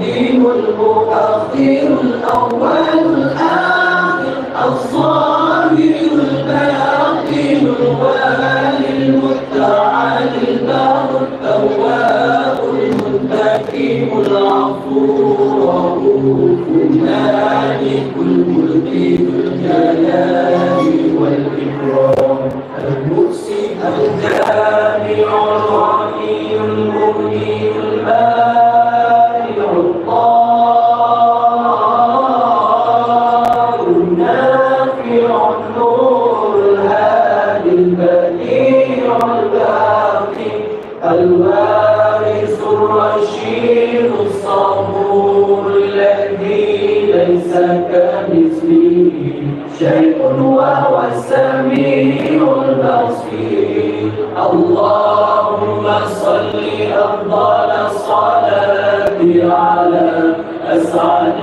القديم المؤخر الأول اللهم صل أفضل الصلاه على أسعد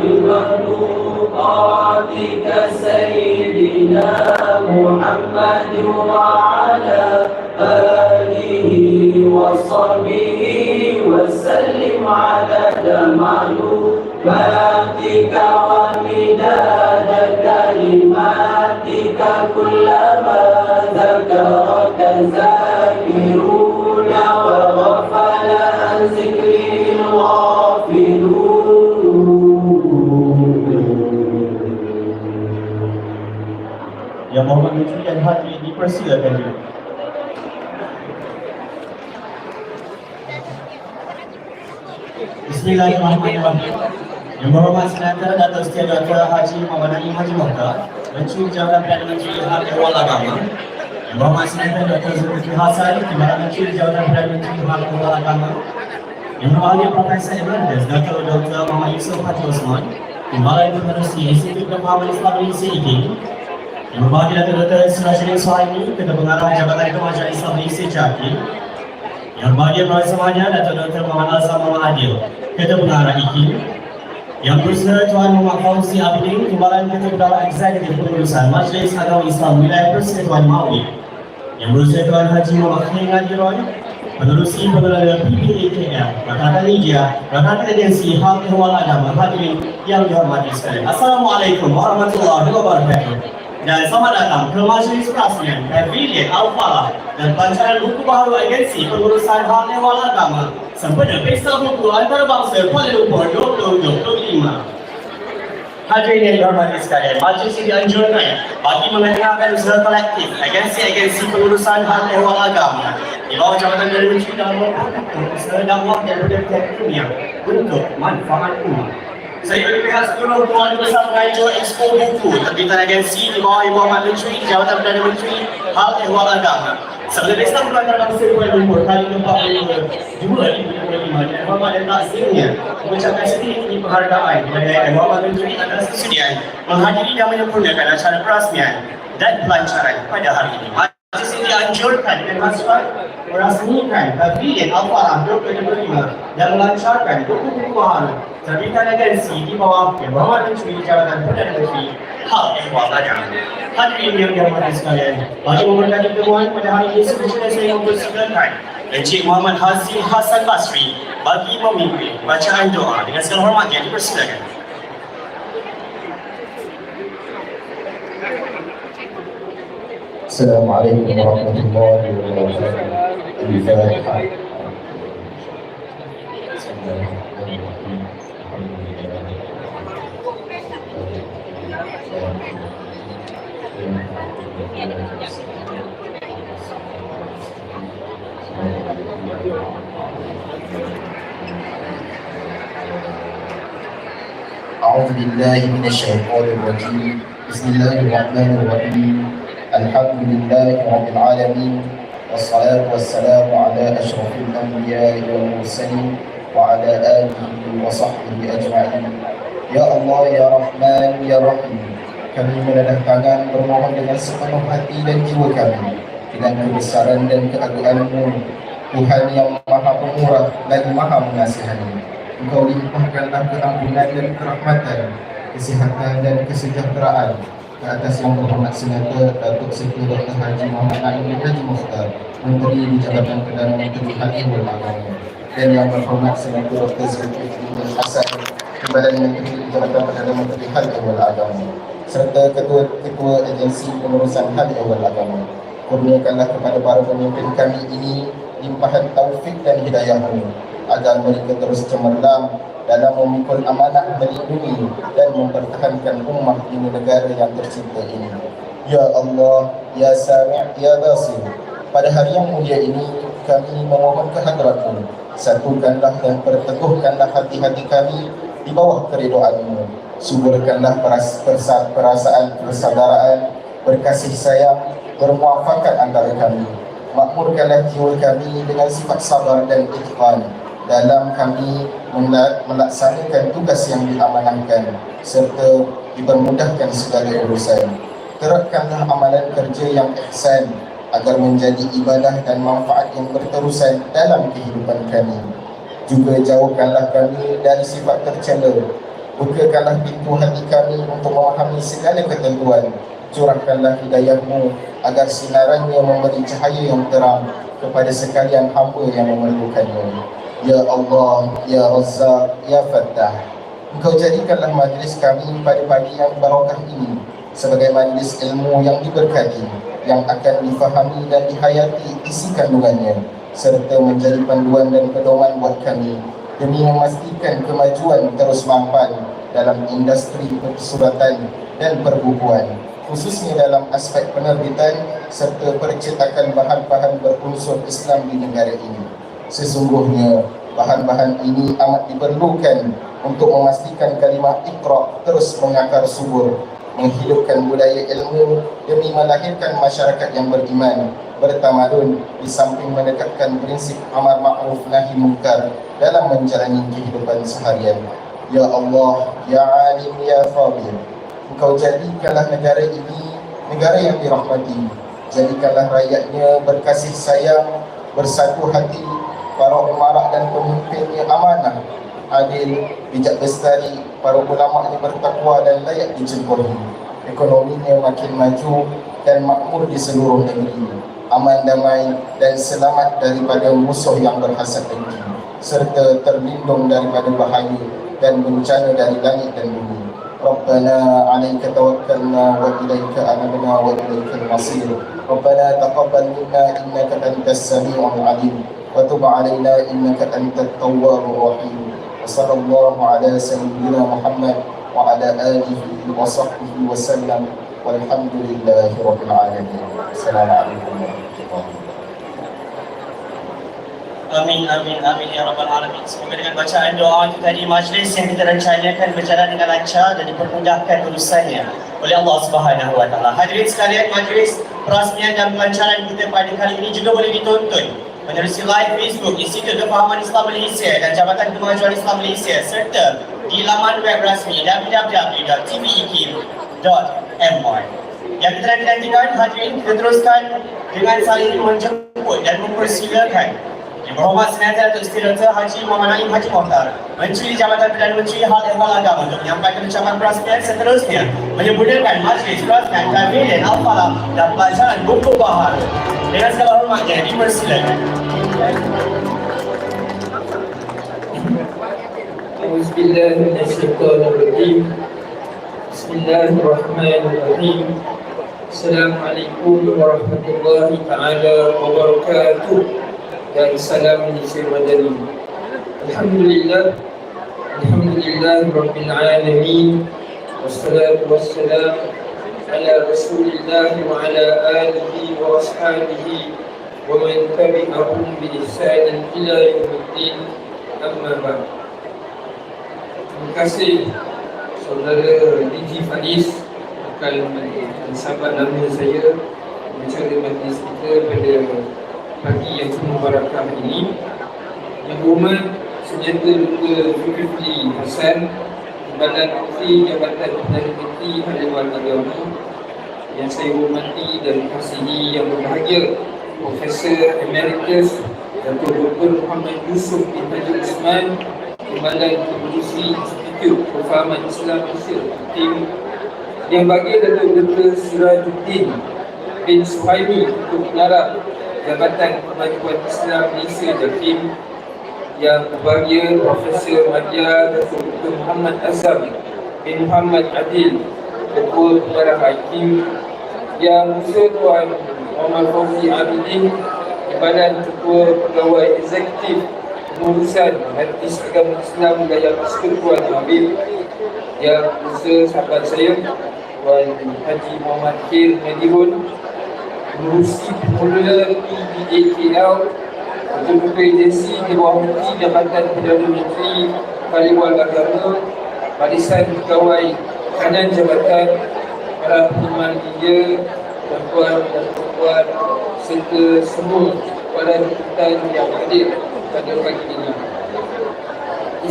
مخلوقاتك سيدنا محمد وعلى آله وصحبه وسلم عدد معلوماتك Hadi dipersilakan juga. Bismillahirrahmanirrahim. Yang berhormat Senator Datuk Setia Dr. Haji Muhammad Ali Haji Mokhtar, Menteri Jawatan Perdana Menteri Hak Ehwal Agama. Yang berhormat Senator Dr. Zulkifli Hasan, Timbalan Menteri Jawatan Perdana Menteri Hak Ehwal Agama. Yang berbahagia Profesor Emeritus Dr. Dr. Muhammad Yusof Haji Osman, Timbalan Universiti Institut Kefahaman Islam Malaysia IKIM. Berbahagia Dr. Dr. Surajani Suhaimi, Ketua Pengarah Jabatan Kemajuan Islam Malaysia JAKI. Yang berbahagia Profesor semuanya Dr. Dr. Muhammad Azam Muhammad Adil, Ketua Pengarah IKIM. Yang berusaha Tuan Muhammad Fauzi Abidin, Timbalan Ketua Pengarah Eksekutif Pengurusan Majlis Agama Islam Wilayah Persekutuan Maui. Yang berusaha Tuan Haji Muhammad Khair Adiroy, Penerusi Pengelola PPAKL, Rakan Media, Rakan Agensi Hak Ehwal Agama, hadirin yang dihormati sekalian. Assalamualaikum warahmatullahi wabarakatuh. Dan selamat datang ke Majlis Perasmian Pavilion Al-Falah dan pelancaran buku baharu agensi pengurusan hak ehwal agama sempena Pesta Buku Antarabangsa Kuala Lumpur 2025. Hadirin yang dihormati sekalian, majlis ini dianjurkan bagi mengetengahkan usaha kolektif agensi-agensi pengurusan hal ehwal agama di bawah Jabatan Perdana Menteri dalam melakukan usaha dakwah dan pendidikan dunia untuk manfaat umat. Saya pihak seluruh Tuan Besar mengajuk Expo Buku terbitan agensi di bawah Ibu Muhammad Menteri Jabatan Perdana Menteri Hal Ehwal Agama. Sebelum Pesta Buku Antarabangsa Kuala Lumpur kali ke-42 2025 dan Muhammad dan Taksimnya mengucapkan sedikit penghargaan kepada Yang Muhammad Menteri atas kesediaan menghadiri dan menyempurnakan acara perasmian dan pelancaran pada hari ini. Majlis ini dianjurkan dan masukan merasmikan Pavilion Al-Falah 2025 dan melancarkan buku-buku baharu agensi di bawah Yang Menteri Jabatan Perdana Menteri Hal Agama. Hadirin yang dihormati sekalian, bagi memberkati pertemuan pada hari ini sebenarnya saya mempersilakan Encik Muhammad Hazi Hasan Basri bagi memimpin bacaan doa dengan segala hormat yang dipersilakan. السلام عليكم ورحمة الله وبركاته. الفاتحة أعوذ بالله من الشيطان الرجيم. بسم الله الرحمن الرحيم. الحمد لله رب العالمين والصلاة والسلام على أشرف الأنبياء والمرسلين وعلى آله وصحبه أجمعين يا الله يا رحمن يا رحيم kami menadah tangan bermohon dengan sepenuh hati dan jiwa kami dengan kebesaran dan keagunganmu Tuhan yang maha pemurah dan maha mengasihani Engkau limpahkanlah keampunan dan kerahmatan kesihatan dan kesejahteraan ke atas yang berhormat senata Datuk Seri Dr. Haji Muhammad Naim Haji Mukhtar Menteri di Jabatan Perdana Menteri dan Agama dan yang berhormat senata Dr. Zulkifli bin Hasan Timbalan Menteri di Jabatan Perdana Menteri dan Agama serta ketua-ketua agensi pengurusan awal agama. Kurniakanlah kepada para pemimpin kami ini limpahan taufik dan hidayahmu agar mereka terus cemerlang dalam memikul amanah melindungi dan mempertahankan ummah di negara yang tercinta ini. Ya Allah, Ya Sami' Ya Basir, pada hari yang mulia ini kami memohon kehadratmu. Satukanlah dan perteguhkanlah hati-hati kami di bawah keridoanmu suburkanlah perasaan persaudaraan, berkasih sayang, bermuafakat antara kami. Makmurkanlah jiwa kami dengan sifat sabar dan ikhwan dalam kami melaksanakan tugas yang diamanahkan serta dipermudahkan segala urusan. Terapkanlah amalan kerja yang ihsan agar menjadi ibadah dan manfaat yang berterusan dalam kehidupan kami. Juga jauhkanlah kami dari sifat tercela Bukakanlah pintu hati kami untuk memahami segala ketentuan Curahkanlah hidayahmu agar sinarannya memberi cahaya yang terang kepada sekalian hamba yang memerlukannya Ya Allah, Ya Razzaq, Ya Fattah Engkau jadikanlah majlis kami pada pagi yang barakah ini sebagai majlis ilmu yang diberkati yang akan difahami dan dihayati isi kandungannya serta menjadi panduan dan pedoman buat kami demi memastikan kemajuan terus mampan dalam industri persuratan dan perbukuan khususnya dalam aspek penerbitan serta percetakan bahan-bahan berunsur Islam di negara ini. Sesungguhnya bahan-bahan ini amat diperlukan untuk memastikan kalimah Iqra terus mengakar subur, menghidupkan budaya ilmu demi melahirkan masyarakat yang beriman, bertamadun di samping menegakkan prinsip amar ma'ruf nahi munkar dalam menjalani kehidupan seharian. Ya Allah, Ya Alim, Ya Fadil Engkau jadikanlah negara ini negara yang dirahmati Jadikanlah rakyatnya berkasih sayang, bersatu hati Para umarak dan pemimpinnya amanah Adil, bijak bestari, para ulama ini bertakwa dan layak dicembuhi Ekonominya makin maju dan makmur di seluruh negeri Aman damai dan selamat daripada musuh yang berhasad dengki serta terlindung daripada bahaya dan bencana dari langit dan bumi. Rabbana alaika tawakkalna wa ilaika anabna wa ilaika al-masir. Rabbana taqabbal minna innaka antas sami'ul alim wa tub alaina innaka antat tawwabur rahim. Wa sallallahu ala sayyidina Muhammad wa ala alihi wa sahbihi wa sallam. Walhamdulillahi rabbil alamin. Assalamualaikum warahmatullahi wabarakatuh. Amin, amin, amin ya Rabbal Alamin. Semoga dengan bacaan doa itu tadi majlis yang kita rencanakan berjalan dengan lancar dan dipermudahkan urusannya oleh Allah Subhanahu Wa Taala. Hadirin sekalian, majlis perasmian dan pelancaran kita pada kali ini juga boleh ditonton menerusi live Facebook Institut Kefahaman Islam Malaysia dan Jabatan Kemajuan Islam Malaysia serta di laman web rasmi www.tveq.my. Yang kita nantikan hadirin kita teruskan dengan saling menjemput dan mempersilakan yang berhormat Senata Datuk Seri Dr. Haji Muhammad Naim Haji Mohtar Menteri Jabatan Perdana Menteri Hal Ehwal Agama untuk menyampaikan ucapan perasmian seterusnya menyempurnakan majlis perasmian Kamilin Al-Falah dan pelajaran buku bahar dengan segala hormatnya dipersilakan أعوذ بالله من الشيطان الرجيم بسم الله الرحمن الرحيم السلام عليكم ورحمة الله تعالى وبركاته dan salam Malaysia Madani. Alhamdulillah. Alhamdulillah Rabbil Alamin. Wassalatu wassalam ala Rasulillah wa ala alihi wa ashabihi wa man tabi'ahum bi ihsan ila yaumiddin. Amma ba'd. Terima kasih saudara Diji Fadis akan mensabat nama saya bicara majlis kita pada pagi yang penuh barakah ini yang berhormat Senjata Luka Zulkifli Hassan Badan Menteri Jabatan Perdana Menteri Haliwan Agama yang saya hormati dan kasihi yang berbahagia Profesor Emeritus Dato' Dr. Muhammad Yusuf bin Haji Usman Timbalan Keputusi Institut Perfahaman Islam Malaysia Tim yang bagi Dato' Dr. Sirajuddin bin Suhaimi untuk pengarah Jabatan Kemajuan Islam Malaysia Jatim yang berbahagia Profesor Madya Dr. Muhammad Azam bin Muhammad Adil Ketua Pengarah Hakim yang Musa Tuan Muhammad Fauzi Abidin Badan Ketua Pegawai Eksekutif Pengurusan Hadis Agama Islam Gaya Persekutuan Habib yang Musa sahabat saya Tuan Haji Muhammad Khair Medihun Pengurusi Pemula PBAKL Ketua Agensi di bawah Menteri Jabatan Perdana Menteri Kaliwal Agama Barisan Pegawai Kanan Jabatan Para Peneman Media Tuan-tuan dan puan serta semua para jemputan yang hadir pada pagi ini.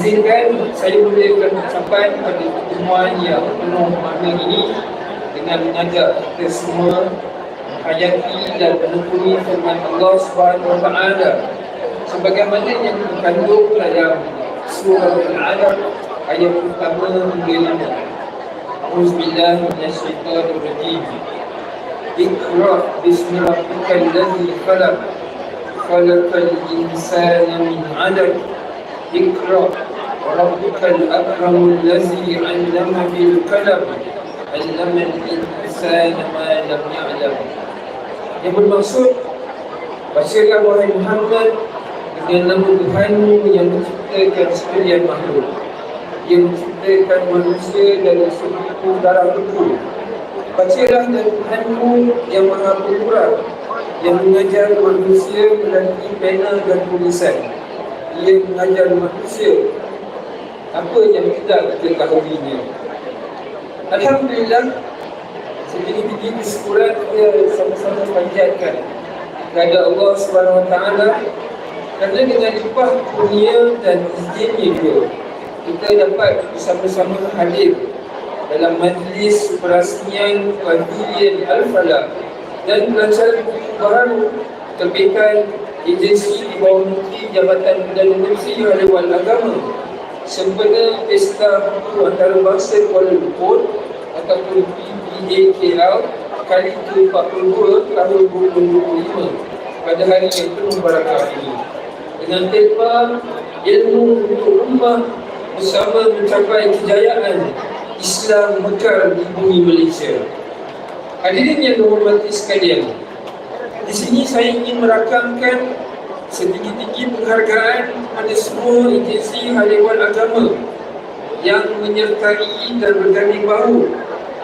Izinkan saya bolehkan ucapan pada pertemuan yang penuh makna ini dengan mengajak kita semua menghayati dan menekuni firman Allah Subhanahu Wa Taala sebagaimana yang terkandung dalam surah Al-Alaq ayat pertama hingga lima. Auzubillahi minasyaitonirrajim. اقرأ باسم ربك الذي خلق خلق الإنسان من علق اقرأ وربك الأكرم الذي علم بالقلم علم الإنسان ما لم يعلم yang bermaksud Bacalah wahai Muhammad dengan nama Tuhanmu yang menciptakan sekalian makhluk yang menciptakan manusia dari suku darah beku Bacalah dan Tuhanmu yang maha pemurah yang mengajar manusia melalui pena dan tulisan. Ia mengajar manusia apa yang tidak kita kahuinya. Alhamdulillah, setinggi-tinggi kesyukuran kita sama-sama panjatkan kepada Allah Subhanahu Wa Taala kerana dengan limpah kurnia dan izinnya juga. Kita dapat bersama-sama hadir dalam majlis perasmian Pavilion Al-Falah dan pelancaran baru terbitan agensi di bawah Menteri Jabatan Perdana Menteri Haliwan Agama sempena Pesta Buku Antarabangsa Kuala Lumpur ataupun PBAKL kali ke-42 tahun 2025 pada hari yang penuh barakah ini dengan tema ilmu untuk ummah bersama mencapai kejayaan Islam mekar di bumi Malaysia. Hadirin yang dihormati sekalian, di sini saya ingin merakamkan setinggi-tinggi penghargaan kepada semua agensi haliwan agama yang menyertai dan berganding bahu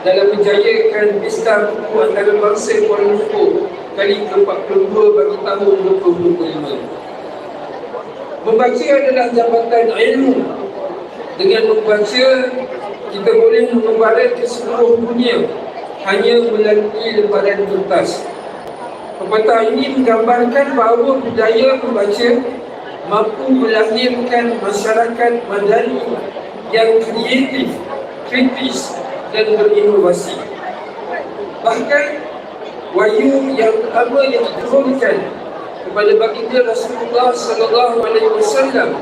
dalam menjayakan Pesta Buku Antarabangsa Kuala Lumpur kali ke-42 bagi tahun 2025. Membaca adalah jabatan ilmu. Dengan membaca, kita boleh mengembara ke seluruh dunia hanya melalui lembaran kertas. Pepatah ini menggambarkan bahawa budaya membaca mampu melahirkan masyarakat madani yang kreatif, kritis dan berinovasi. Bahkan wahyu yang pertama yang diturunkan kepada baginda Rasulullah sallallahu alaihi wasallam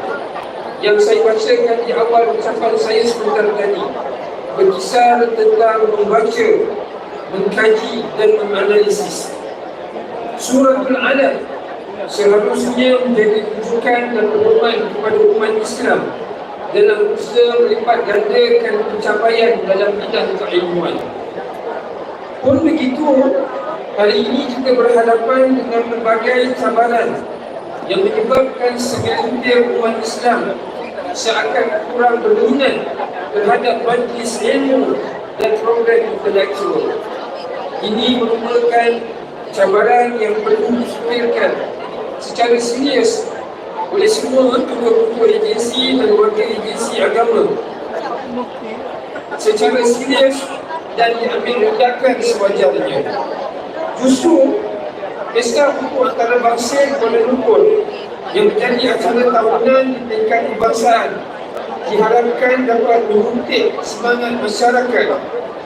yang saya bacakan di awal ucapan saya sebentar tadi berkisar tentang membaca, mengkaji dan menganalisis. Suratul Alaq seharusnya menjadi rujukan dan pedoman kepada umat Islam dalam usaha melipat gandakan pencapaian dalam bidang keilmuan. Pun begitu, hari ini kita berhadapan dengan berbagai cabaran yang menyebabkan segelintir umat Islam seakan kurang berminat terhadap majlis ilmu dan program intelektual. Ini merupakan cabaran yang perlu difikirkan secara serius oleh semua ketua-ketua agensi dan wakil agensi agama secara serius dan diambil tindakan sewajarnya. Justru Pesta Buku Antarabangsa Kuala Lumpur yang menjadi acara tahunan di tingkat kebangsaan diharapkan dapat mengutip semangat masyarakat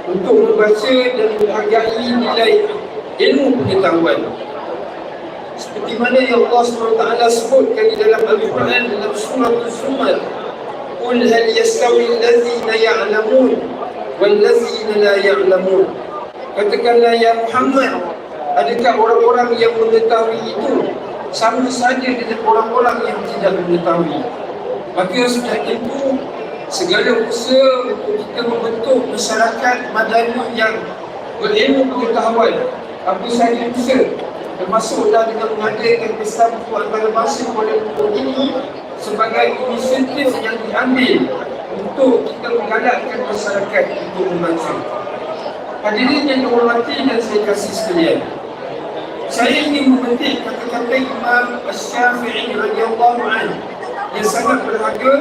untuk membaca dan menghargai nilai ilmu pengetahuan. Seperti mana yang Allah SWT sebutkan di dalam Al-Quran dalam surah Al-Zumar Qul hal yastawi allazina ya'lamun wal lazina la ya'lamun. Katakanlah ya Muhammad Adakah orang-orang yang mengetahui itu sama saja dengan orang-orang yang tidak mengetahui? Maka sudah itu segala usaha untuk kita membentuk masyarakat madani yang berilmu pengetahuan apa saja usaha termasuklah dengan mengadakan pesta buku antarabangsa Kuala Lumpur ini sebagai inisiatif yang diambil untuk kita menggalakkan masyarakat untuk membaca. Hadirin yang dihormati dan saya kasih sekalian. Saya ingin memetik kata-kata Imam Asy-Syafi'i radhiyallahu anhu yang sangat berharga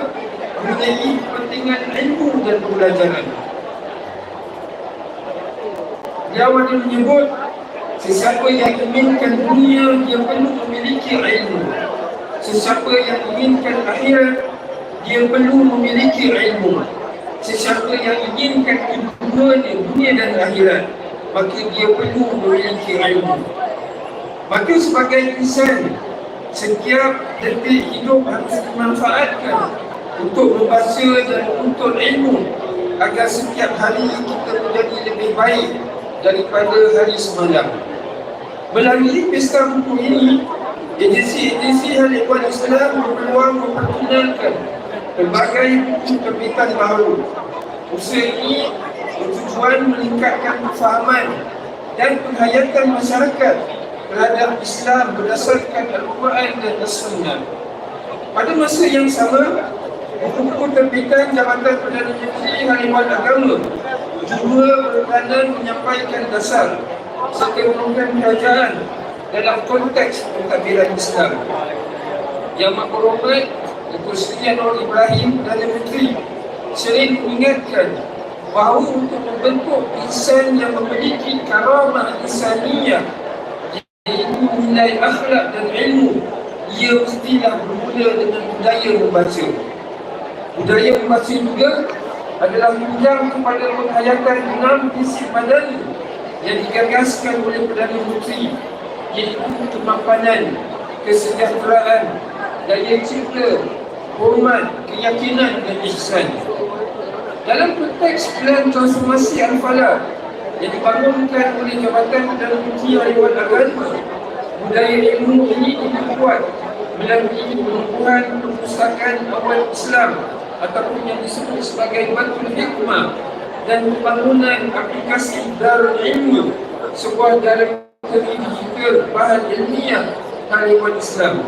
mengenai kepentingan ilmu dan pembelajaran. Dia ada menyebut Sesiapa yang inginkan dunia dia perlu memiliki ilmu. Sesiapa yang inginkan akhirat dia perlu memiliki ilmu. Sesiapa yang inginkan kedua dunia dan akhirat maka dia perlu memiliki ilmu. Maka sebagai insan setiap detik hidup harus dimanfaatkan untuk membaca dan untuk ilmu agar setiap hari kita menjadi lebih baik daripada hari semalam. Melalui pesta buku ini, agensi-agensi Hal Ikhwan Islam berpeluang memperkenalkan pelbagai buku terbitan baru. Usaha ini bertujuan meningkatkan kefahaman dan penghayatan masyarakat terhadap Islam berdasarkan Al-Quran dan As-Sunnah. Pada masa yang sama, buku-buku terbitan Jabatan Perdana Menteri Haliman Agama juga berkanan menyampaikan dasar serta menemukan kerajaan dalam konteks pentadbiran Islam. Yang Makhlumat. Sri Anwar Ibrahim Perdana Menteri sering mengingatkan bahawa untuk membentuk insan yang memiliki karamah insaniyah iaitu nilai akhlak dan ilmu ia mestilah bermula dengan budaya membaca. Budaya membaca juga adalah bidang kepada penghayatan enam badan yang digagaskan oleh Perdana Menteri iaitu kemapanan, kesejahteraan, daya cipta, hormat, keyakinan dan ihsan. Dalam konteks plan transformasi Al-Falah yang dibangunkan oleh Jabatan Perdana Menteri Hariwan Agama, budaya ilmu ini diperkuat melalui penumpuhan perpustakaan awal Islam ataupun yang disebut sebagai Batul Hikmah dan pembangunan aplikasi Darul Ilmu sebuah dalam digital bahan ilmiah hariwan Islam.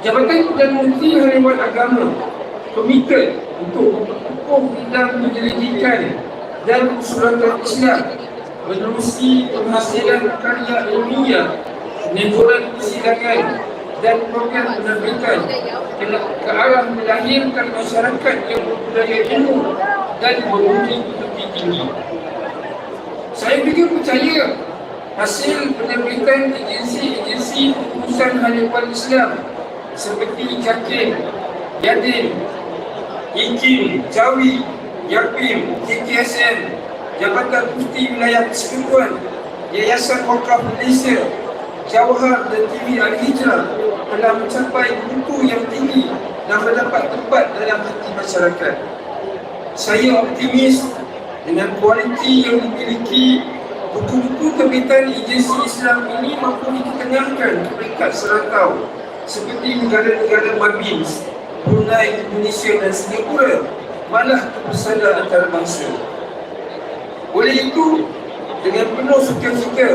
Jabatan Perdana Menteri Hariwan Agama komited untuk memperkukuh bidang penyelidikan dan usulatan Islam menerusi penghasilan karya ilmiah, nebulan persidangan dan program penerbitan ke arah melahirkan masyarakat yang berbudaya ilmu dan beruji lebih tinggi. Saya juga percaya hasil penerbitan agensi-agensi pengurusan haliwan Islam seperti Jakin, Yadin, Ikin, Jawi, Yapim, KKSN, Jabatan Putih Wilayah Persekutuan, Yayasan Wakaf Malaysia, Jawahar dan TV Al-Hijrah telah mencapai mutu yang tinggi dan mendapat tempat dalam hati masyarakat. Saya optimis dengan kualiti yang dimiliki buku-buku terbitan agensi Islam ini mampu diketengahkan ke peringkat serantau seperti negara-negara Mabins, Brunei, Indonesia dan Singapura malah ke persada antarabangsa. Oleh itu, dengan penuh suka-suka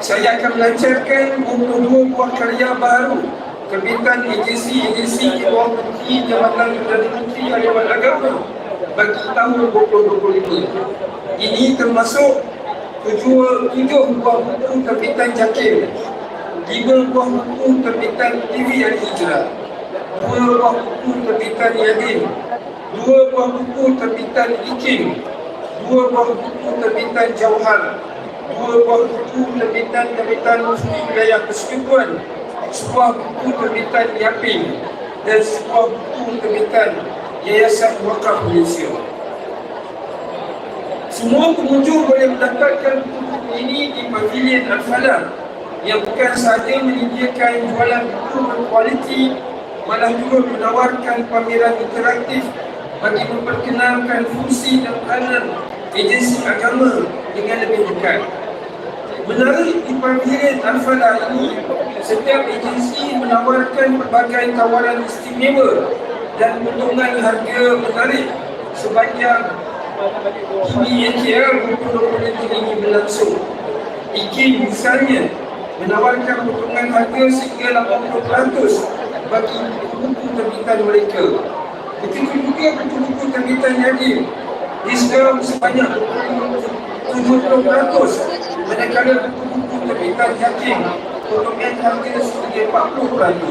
saya akan melancarkan 22 buah karya baru terbitan agensi-agensi di bawah Menteri Jabatan Perdana Menteri Harian Agama bagi tahun 2025. Ini termasuk tujuh, tujuh buah buku terbitan Jakir, lima buah buku terbitan TV Al Hijrah, dua buah buku terbitan Yadin, dua buah buku terbitan Iking, dua buah buku terbitan Jauhar, dua buah buku terbitan terbitan Mufti Wilayah Persekutuan, sebuah buku terbitan Yaping dan sebuah buku terbitan Yayasan Wakaf Malaysia. Semua pengunjung boleh mendapatkan buku ini di Pavilion Al-Falah yang bukan sahaja menyediakan jualan buku berkualiti malah juga menawarkan pameran interaktif bagi memperkenalkan fungsi dan peranan agensi agama dengan lebih dekat. Menarik di Pavilion Al-Falah ini, setiap agensi menawarkan pelbagai tawaran istimewa dan potongan harga menarik sepanjang ini AKL 2023 ini berlangsung. IKIM misalnya menawarkan potongan harga sehingga 80% bagi buku terbitan mereka. Begitu juga buku-buku terbitan Yadim diskaun sebanyak 70% manakala terbitan Yakim potongan harga sehingga 40%.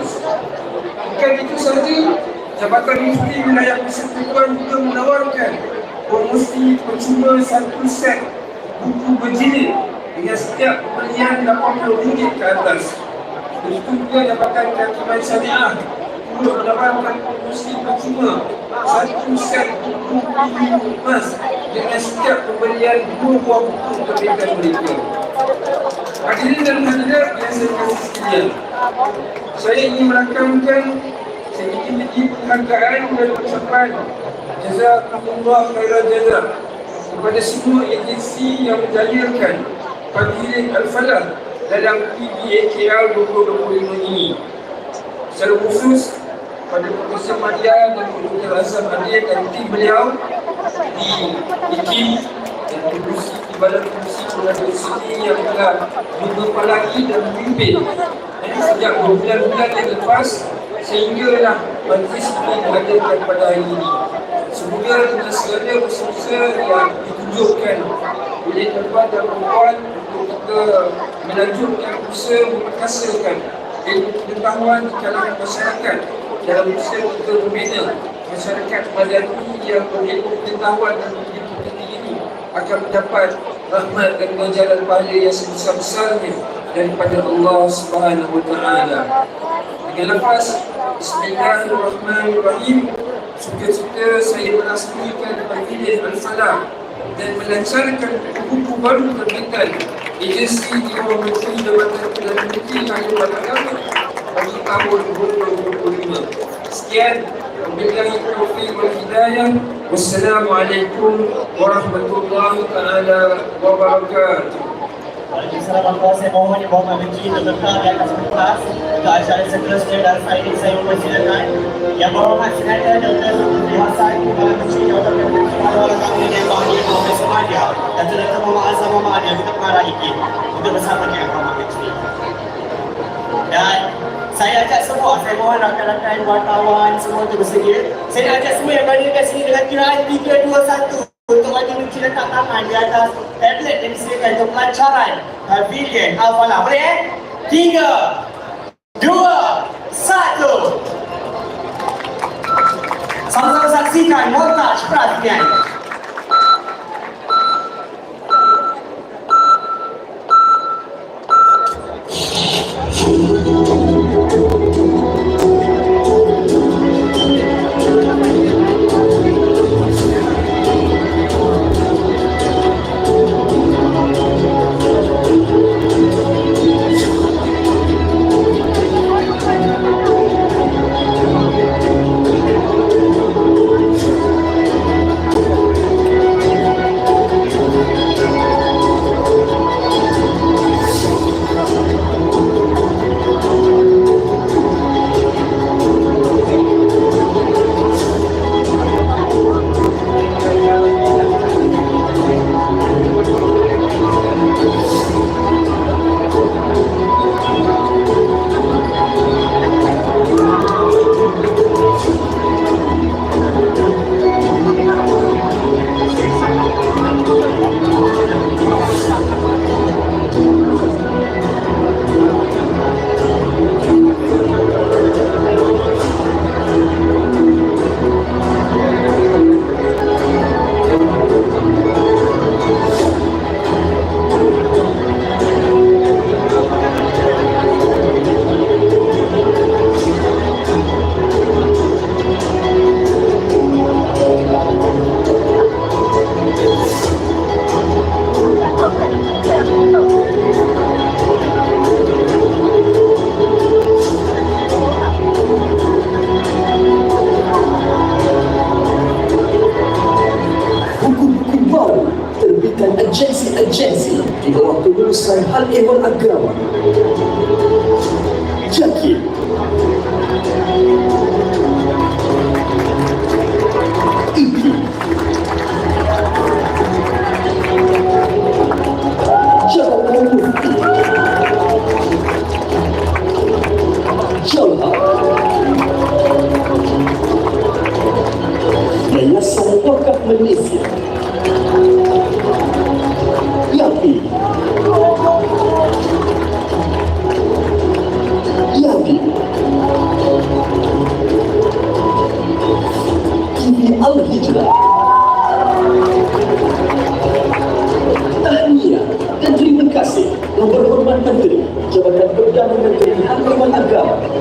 Bukan itu sahaja, Jabatan Mufti Wilayah Persekutuan juga menawarkan promosi percuma satu set buku berjilid dengan setiap pembelian RM80 ke atas. Begitu juga Jabatan Kehakiman Syariah juga menawarkan promosi percuma satu set buku buku emas dengan setiap pembelian dua buah buku terbitan mereka. Hadirin dan hadirat yang saya kasih sekalian, saya ingin merakamkan sedikit-sedikit penghargaan dan ucapan Jazakumullah khairan jazak kepada semua agensi yang menjayakan Pavilion Al-Falah dalam PBAKL 2025 ini. Secara khusus pada Madia dan Dr. Azam Adir dan tim beliau di IKIM dan Kedusi di Badan Kedusi Kedusi Sini yang telah mengepalai dan memimpin eh, sejak bulan-bulan yang lepas sehinggalah majlis ini diadakan pada hari ini. Semoga dengan segala usaha yang ditunjukkan oleh tuan dan perempuan untuk kita melanjutkan usaha memperkasakan ilmu pengetahuan di kalangan masyarakat dalam usaha kita membina masyarakat madani yang berilmu pengetahuan dan berilmu tinggi ini akan mendapat rahmat dan ganjaran pahala yang sebesar-besarnya daripada Allah Subhanahu wa taala. Dengan lafaz Bismillahirrahmanirrahim Suka-suka saya merasmikan Pavilion Al-Falah dan melancarkan buku baru terbitan agensi bawah Menteri Jabatan Perdana Menteri Haluan Agama bagi tahun 2025. Sekian, Wabillahi taufiq wal hidayah. Wassalamualaikum warahmatullahi taala wabarakatuh. Waalaikumsalam warahmatullahi Saya mohon yang untuk acara seterusnya dan saya ini saya mempersilakan Yang Senator Dr. Zulkifli Hasan Kepala Benci Jawatan Menteri Kepala Kami dan Bahagia Profesor Madia dan Dr. Muhammad Azam Muhammad Adia untuk pengarah IKIM untuk bersama dengan Muhammad Benci dan saya ajak semua, saya mohon rakan-rakan wartawan semua untuk bersedia Saya ajak semua yang berada kat sini dengan kiraan 3, 2, 1 untuk wajib mencuci letak tangan di atas tablet yang disediakan untuk pelancaran pavilion Al-Falah. Boleh eh? Tiga, dua, satu. Sama-sama saksikan montaj perhatian.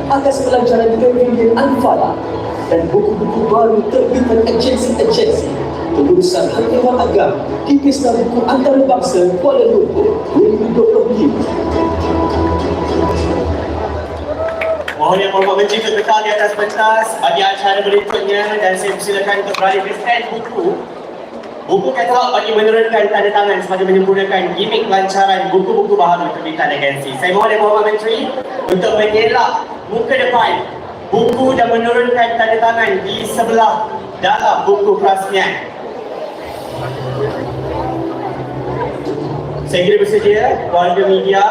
Atas pelancaran PBB Al-Falah dan buku-buku baru terbitan agensi-agensi pengurusan Hakiman Agama di Pesta Buku Antarabangsa Kuala Lumpur 2022. Mohon yang berhormat untuk bekal di atas pentas bagi acara berikutnya dan saya persilakan untuk beralih ke stand buku. Buku katalog bagi menurunkan tanda tangan sebagai menyempurnakan gimmick lancaran buku-buku baharu terbitan agensi. Saya mohon yang berhormat Menteri untuk menyelak muka depan buku dan menurunkan tanda tangan di sebelah dalam buku perasmian. Saya kira bersedia, warga media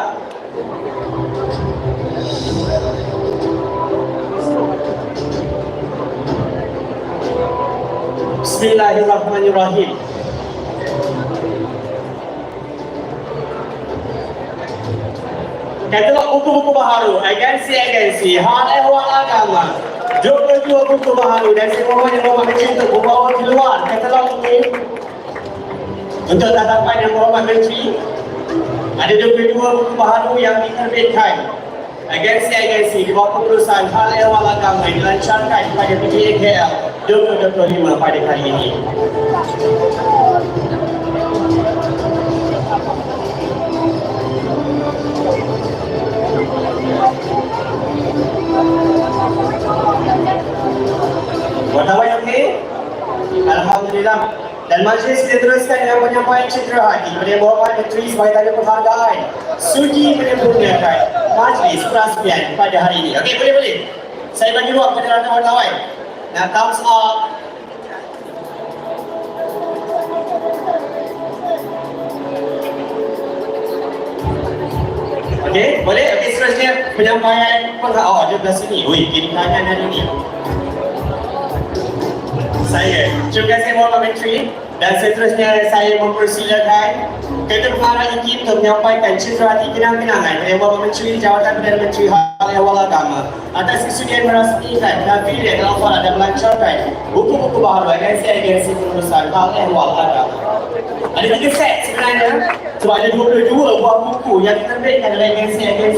Bismillahirrahmanirrahim. Katalog buku-buku baharu, agensi-agensi, hal ehwal agama, 22 buku baharu dan saya mohon yang berhormat Menteri untuk membawa keluar katalog ini untuk tatapan yang berhormat Menteri ada 22 buku baharu yang diterbitkan agensi-agensi di bawah pengurusan hal ehwal agama yang dilancarkan pada PTA KL 2025 pada kali ini. Wartawan okey? Alhamdulillah. Dan majlis diteruskan dengan penyampaian cedera hati Yang Berhormat Menteri sebagai tanda penghargaan sudi menyempurnakan majlis perasmian pada hari ini. Okey, boleh-boleh. Saya bagi ruang kepada rakan wartawan. Now, thumbs up. Okey, boleh? Okey, seterusnya penyampaian penghargaan. Oh, dia belah sini. Ui, kiri kanan hari ini saya. Terima kasih Bapak Menteri dan seterusnya saya mempersilakan Ketua IKIM untuk menyampaikan citra hati kenang-kenangan kepada Bapak Menteri Jawatan Perdana Menteri Hal Ehwal Agama atas kesudian merasmikan Nafidah dalam falah dan melancarkan buku-buku baharu agensi-agensi pengurusan Hal Ehwal Agama. Ada tiga set sebenarnya sebab ada 22 buah buku yang diterbitkan oleh agensi-agensi